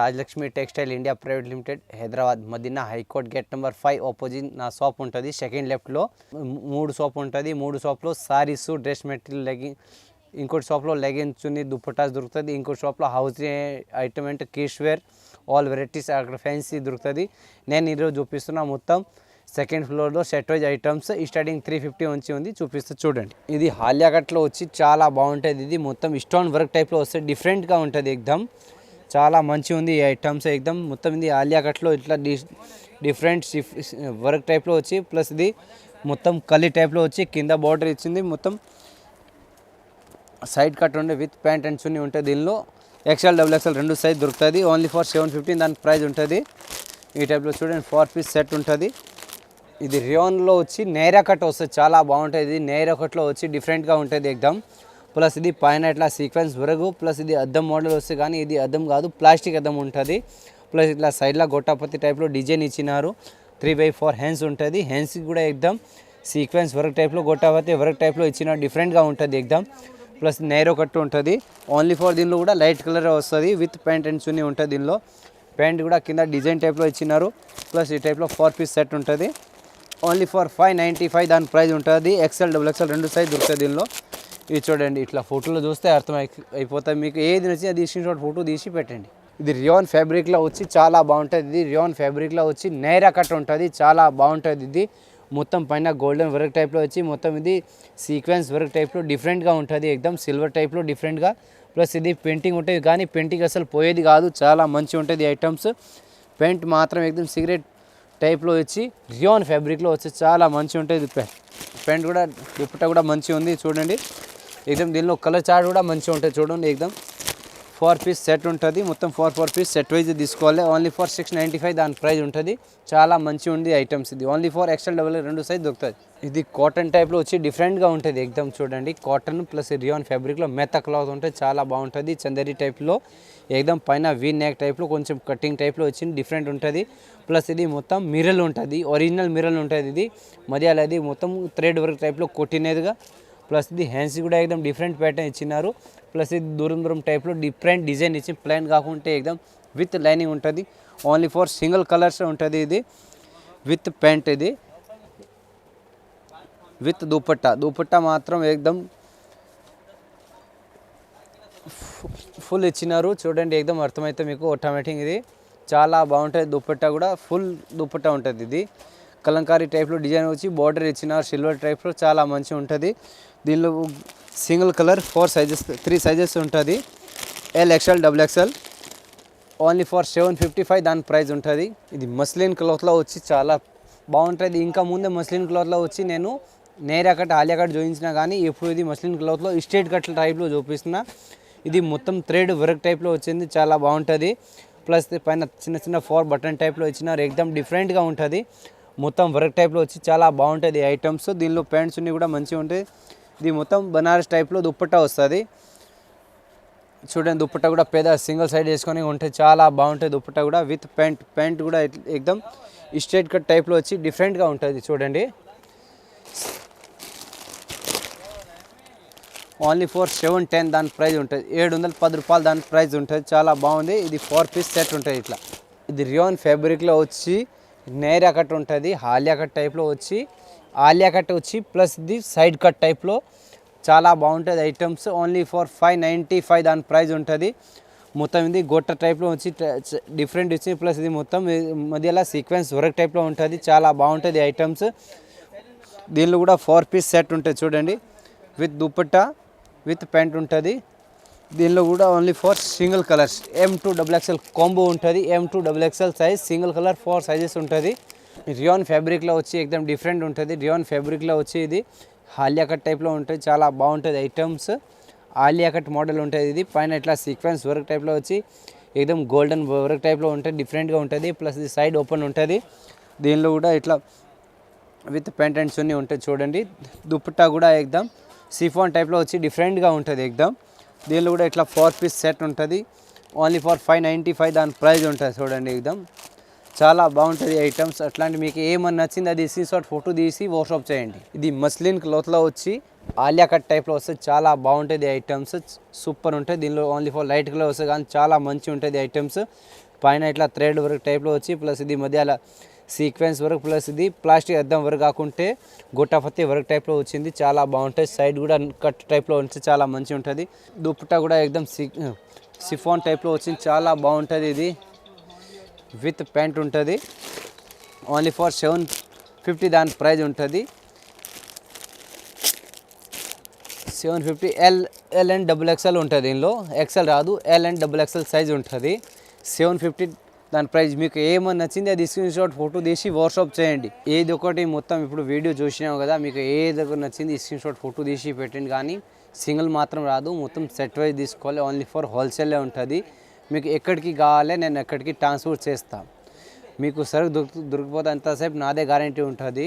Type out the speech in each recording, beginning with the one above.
Rajalakshmi textile India private limited Hyderabad Madina high court gate number five opposite నా shop ఉంటుంది. Second లెఫ్ట్లో మూడు shop ఉంటుంది. మూడు షాప్లో సారీస్ డ్రెస్ మెటీరియల్ లెగిన్ ఇంకోటి షాప్లో లెగిన్స్ దుప్పటాస్ దొరుకుతుంది. ఇంకోటి షాప్లో హౌస్ ఐటమ్ అంటే కిష్వేర్ ఆల్ వెరైటీస్ అక్కడ ఫ్యాన్సీ దొరుకుతుంది. నేను ఈరోజు చూపిస్తున్నా మొత్తం సెకండ్ ఫ్లోర్లో set wise items starting three fifty నుంచి ఉంది. చూపిస్తూ చూడండి. ఇది హాలియాఘట్లో వచ్చి చాలా బాగుంటుంది. ఇది మొత్తం స్టోన్ వర్క్ టైప్లో వస్తే డిఫరెంట్గా ఉంటుంది. ఎగ్దమ్ చాలా మంచిగా ఉంది ఈ ఐటమ్స్ ఎగ్దమ్ మొత్తం ఇది ఆలియా కట్లో ఇట్లా డిఫరెంట్ వర్క్ టైప్లో వచ్చి ప్లస్ ఇది మొత్తం కలి టైప్లో వచ్చి కింద బార్డర్ ఇచ్చింది. మొత్తం సైడ్ కట్ ఉండే విత్ ప్యాంట్ అండ్ చున్నీ ఉంటుంది దీనిలో ఎక్స్ఎల్ డబుల్ ఎక్స్ఎల్ రెండు సైజ్ దొరుకుతుంది. ఓన్లీ ఫర్ సెవెన్ ఫిఫ్టీన్ దాని ప్రైస్ ఉంటుంది. ఈ టైప్లో చూడండి ఫోర్ పీస్ సెట్ ఉంటుంది. ఇది రియోన్లో వచ్చి నేరా కట్ వస్తుంది. చాలా బాగుంటుంది. ఇది నేరా కట్లో వచ్చి డిఫరెంట్గా ఉంటుంది. ఎగ్దాం ప్లస్ ఇది పైన ఇట్లా సీక్వెన్స్ వరకు ప్లస్ ఇది అద్దం మోడల్ వస్తే కానీ ఇది అద్దం కాదు ప్లాస్టిక్ అద్దం ఉంటుంది. ప్లస్ ఇట్లా సైడ్లో గొట్టపతి టైప్లో డిజైన్ ఇచ్చినారు. త్రీ బై ఫోర్ హ్యాండ్స్ ఉంటుంది. హ్యాండ్స్కి కూడా ఎగ్దమ్ సీక్వెన్స్ వర్క్ టైప్లో గొట్టపతి వర్క్ టైప్లో ఇచ్చిన డిఫరెంట్గా ఉంటుంది ఎగ్దమ్ ప్లస్ నేరో కట్టు ఉంటుంది. ఓన్లీ ఫోర్ దీనిలో కూడా లైట్ కలర్ వస్తుంది. విత్ ప్యాంట్ అండ్ చున్నీ ఉంటుంది దీనిలో. ప్యాంట్ కూడా కింద డిజైన్ టైప్లో ఇచ్చినారు. ప్లస్ ఈ టైప్లో ఫోర్ పీస్ సెట్ ఉంటుంది. Only for five ninety five దాని ప్రైస్ ఉంటుంది. ఎక్సెల్ డబుల్ ఎక్సెల్ రెండు సైజ్ దొరుకుతుంది దీనిలో. ఇది చూడండి ఇట్లా ఫోటోలో చూస్తే అర్థం అయిపోతాయి. అయిపోతుంది మీకు ఏది నచ్చి అది తీసిన ఫోటో తీసి పెట్టండి. ఇది రియాన్ ఫ్యాబ్రిక్లో వచ్చి చాలా బాగుంటుంది. ఇది రియాన్ ఫ్యాబ్రిక్లో వచ్చి నైరా కట్ ఉంటుంది. చాలా బాగుంటుంది ఇది. మొత్తం పైన గోల్డెన్ వర్క్ టైప్లో వచ్చి మొత్తం ఇది సీక్వెన్స్ వర్క్ టైప్లో డిఫరెంట్గా ఉంటుంది. ఎక్దమ్ సిల్వర్ టైప్లో డిఫరెంట్గా ప్లస్ ఇది పెయింటింగ్ ఉంటుంది కానీ పెయింటింగ్ అసలు పోయేది కాదు. చాలా మంచిగా ఉంటుంది ఐటమ్స్ పెయింట్ మాత్రం ఎక్దమ్ సిగరెట్ టైప్లో వచ్చి రియాన్ ఫ్యాబ్రిక్లో వచ్చి చాలా మంచిగా ఉంటుంది. పెయింట్ కూడా దుప్పట కూడా మంచిగా ఉంది. చూడండి. ఎక్దమ్ దీనిలో కలర్ చార్ట్ కూడా మంచిగా ఉంటుంది చూడండి ఎక్దమ్ ఫోర్ పీస్ సెట్ ఉంటుంది. మొత్తం four four piece set wise తీసుకోవాలి. Only for six ninety five దాని ప్రైస్ ఉంటుంది. చాలా మంచిగా ఉంది ఐటమ్స్ ఇది. ఓన్లీ ఫర్ ఎక్స్ఎల్ డబల్ రెండు సైజ్ దొరుకుతుంది ఇది కాటన్ టైప్లో వచ్చి డిఫరెంట్గా ఉంటుంది ఎగ్దమ్ చూడండి. కాటన్ ప్లస్ రియాన్ ఫ్యాబ్రిక్లో మెత్త క్లాత్ ఉంటుంది చాలా బాగుంటుంది. చందరి టైప్లో ఎగ్దమ్ పైన వీ నెక్ టైప్లో కొంచెం కటింగ్ టైప్లో వచ్చింది. డిఫరెంట్ ఉంటుంది. ప్లస్ ఇది మొత్తం మిరల్ ఉంటుంది. ఒరిజినల్ మిరల్ ఉంటుంది ఇది. మధ్యలో అది మొత్తం థ్రెడ్ వర్క్ టైప్లో కొట్టినదిగా ప్లస్ ఇది హ్యాండ్స్ కూడా ఎక్దమ్ డిఫరెంట్ ప్యాటర్న్ ఇచ్చినారు. ప్లస్ ఇది దూరం దూరం టైప్లో డిఫరెంట్ డిజైన్ ఇచ్చి ప్లైన్ కాకుంటే ఎక్దమ్ విత్ లైనింగ్ ఉంటుంది. ఓన్లీ ఫర్ సింగిల్ కలర్స్ ఉంటుంది ఇది. విత్ ప్యాంట్ ఇది. విత్ దుపట్టా దుపట్టా మాత్రం ఎక్దమ్ ఫుల్ ఇచ్చినారు. చూడండి ఎక్దమ్ అర్థమైతే మీకు ఆటోమేటిక్ ఇది. చాలా బాగుంటుంది. దుపట్టా కూడా ఫుల్ దుపట్టా ఉంటుంది ఇది. కలంకారీ టైప్లో డిజైన్ వచ్చి బార్డర్ ఇచ్చినారు సిల్వర్ టైప్లో చాలా మంచిగా ఉంటుంది. దీనిలో single colour four sizes three sizes ఉంటుంది. L XL double XL only for seven fifty five దాని ప్రైస్ ఉంటుంది. ఇది మస్లిన్ క్లాత్లో వచ్చి చాలా బాగుంటుంది. ఇంకా ముందే మస్లిన్ క్లాత్లో వచ్చి నేను నేరా కట్ ఆలియా కట్ చూపించినా కానీ ఇప్పుడు ఇది మస్లిన్ క్లాత్లో స్ట్రేట్ కట్ల టైప్లో చూపిస్తున్నా. ఇది మొత్తం థ్రెడ్ వర్క్ టైప్లో వచ్చింది. చాలా బాగుంటుంది. ప్లస్ పైన చిన్న చిన్న ఫోర్ బటన్ టైప్లో ఇచ్చినారు ఎక్దమ్ డిఫరెంట్గా ఉంటుంది. మొత్తం వర్క్ టైప్లో వచ్చి చాలా బాగుంటుంది ఐటమ్స్. దీనిలో ప్యాంట్స్ ఉన్ని కూడా మంచిగా ఉంటాయి. ఇది మొత్తం బనారస్ టైప్లో దుప్పట్టా వస్తుంది. చూడండి దుప్పట్టా కూడా పెద్ద సింగిల్ సైడ్ వేసుకొని ఉంటే చాలా బాగుంటుంది దుప్పట్టా కూడా. విత్ ప్యాంట్ ప్యాంట్ కూడా ఎక్దమ్ స్ట్రేట్ కట్ టైప్లో వచ్చి డిఫరెంట్గా ఉంటుంది చూడండి. ఓన్లీ ఫోర్ సెవెన్ టెన్ దాని ప్రైజ్ ఉంటుంది. ఏడు వందల పది రూపాయలు దాని ప్రైజ్ ఉంటుంది. చాలా బాగుంది. ఇది ఫోర్ పీస్ సెట్ ఉంటుంది ఇట్లా. ఇది రియోన్ ఫ్యాబ్రిక్లో వచ్చి నేరా కట్ ఉంటుంది హాలియా కట్ టైప్లో వచ్చి ఆలియా కట్ వచ్చి ప్లస్ ఇది సైడ్ కట్ టైప్లో చాలా బాగుంటుంది items. Only for five ninety five దాని ప్రైస్ ఉంటుంది. మొత్తం ఇది గొట్ట టైప్లో వచ్చి డిఫరెంట్ ఇచ్చి ప్లస్ ఇది మొత్తం మధ్యలో సీక్వెన్స్ వర్క్ టైప్లో ఉంటుంది. చాలా బాగుంటుంది ఐటమ్స్. దీనిలో కూడా ఫోర్ పీస్ సెట్ ఉంటుంది చూడండి. విత్ దుప్పట్టా విత్ ప్యాంట్ ఉంటుంది. దీనిలో కూడా only four single colours M two double XL combo ఉంటుంది. M two double XL size single colour four sizes ఉంటుంది. రియాన్ ఫ్యాబ్రిక్లో వచ్చి ఎక్దమ్ డిఫరెంట్ ఉంటుంది. రియాన్ ఫ్యాబ్రిక్లో వచ్చి ఇది హాలియా కట్ టైప్లో ఉంటుంది. చాలా బాగుంటుంది ఐటమ్స్ ఆలియా కట్ మోడల్ ఉంటుంది ఇది. పైన ఇట్లా సీక్వెన్స్ వర్క్ టైప్లో వచ్చి ఎక్దమ్ గోల్డెన్ వర్క్ టైప్లో ఉంటుంది డిఫరెంట్గా ఉంటుంది. ప్లస్ ఇది సైడ్ ఓపెన్ ఉంటుంది. దీనిలో కూడా ఇట్లా విత్ పెంట్ అండ్ చున్నీ ఉంటుంది చూడండి. దుప్పట్టా కూడా ఎగ్దాం సిఫాన్ టైప్లో వచ్చి డిఫరెంట్గా ఉంటుంది ఎగ్దాం దీనిలో కూడా ఇట్లా ఫోర్ పీస్ సెట్ ఉంటుంది. Only for five ninety five దాని ప్రైజ్ ఉంటుంది చూడండి ఎగ్దమ్ చాలా బాగుంటుంది ఐటమ్స్ అట్లాంటి మీకు ఏమన్నా నచ్చింది అది స్క్రీన్ షాట్ ఫోటో తీసి వాట్సాప్ చేయండి. ఇది మస్లిన్ క్లోత్లో వచ్చి ఆలియా కట్ టైప్లో వస్తుంది చాలా బాగుంటుంది ఐటమ్స్ సూపర్ ఉంటుంది. దీనిలో ఓన్లీ ఫర్ లైట్ కలర్ వస్తుంది కానీ చాలా మంచి ఉంటుంది ఐటమ్స్ పైన ఇట్లా థ్రెడ్ వర్క్ టైప్లో వచ్చి ప్లస్ ఇది మధ్యలో సీక్వెన్స్ వర్క్ ప్లస్ ఇది. ప్లాస్టిక్ అద్దం వర్క్ కాకుంటే గుట్టపత్తి వర్క్ టైప్లో వచ్చింది. చాలా బాగుంటుంది. సైడ్ కూడా కట్ టైప్లో ఉంటే చాలా మంచిగా ఉంటుంది. దుప్పటా కూడా ఎక్దమ్ సిఫాన్ టైప్లో వచ్చింది. చాలా బాగుంటుంది ఇది. విత్ ప్యాంట్ ఉంటుంది. ఓన్లీ ఫర్ సెవెన్ ఫిఫ్టీ దాని ప్రైజ్ ఉంటుంది. Seven fifty L L and double XL ఉంటుంది దీనిలో ఎక్స్ఎల్ రాదు. L and double XL size ఉంటుంది. సెవెన్ ఫిఫ్టీ దాని ప్రైస్ మీకు ఏమని నచ్చింది అది స్క్రీన్ షాట్ ఫోటో తీసి వాట్సాప్ చేయండి. ఏది ఒకటి మొత్తం ఇప్పుడు వీడియో చూసినాం కదా మీకు ఏ దగ్గర నచ్చింది స్క్రీన్ షాట్ ఫోటో తీసి పెట్టండి. కానీ సింగిల్ మాత్రం రాదు మొత్తం సెట్ వైజ్ తీసుకోవాలి. ఓన్లీ ఫర్ హోల్సేలే ఉంటుంది. మీకు ఎక్కడికి కావాలి నేను ఎక్కడికి ట్రాన్స్పోర్ట్ చేస్తాను మీకు సరుకు దొరుకు దొరికిపోతే అంతసేపు నాదే గ్యారంటీ ఉంటుంది.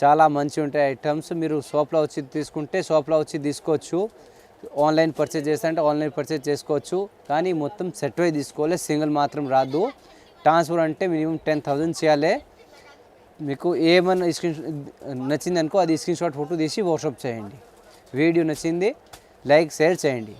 చాలా మంచి ఉంటాయి ఐటమ్స్ మీరు షాప్లో వచ్చి తీసుకుంటే షాప్లో వచ్చి తీసుకోవచ్చు. ఆన్లైన్ పర్చేజ్ చేస్తా అంటే ఆన్లైన్ పర్చేజ్ చేసుకోవచ్చు. కానీ మొత్తం సెట్ వై తీసుకోవాలి. సింగిల్ మాత్రం రాదు. ట్రాన్స్ఫర్ అంటే మినిమం టెన్ థౌజండ్ చేయాలి. మీకు ఏమన్నా స్క్రీన్ నచ్చింది అనుకో అది స్క్రీన్ షాట్ ఫోటో తీసి వాట్సాప్ చేయండి. వీడియో నచ్చింది లైక్ షేర్ చేయండి.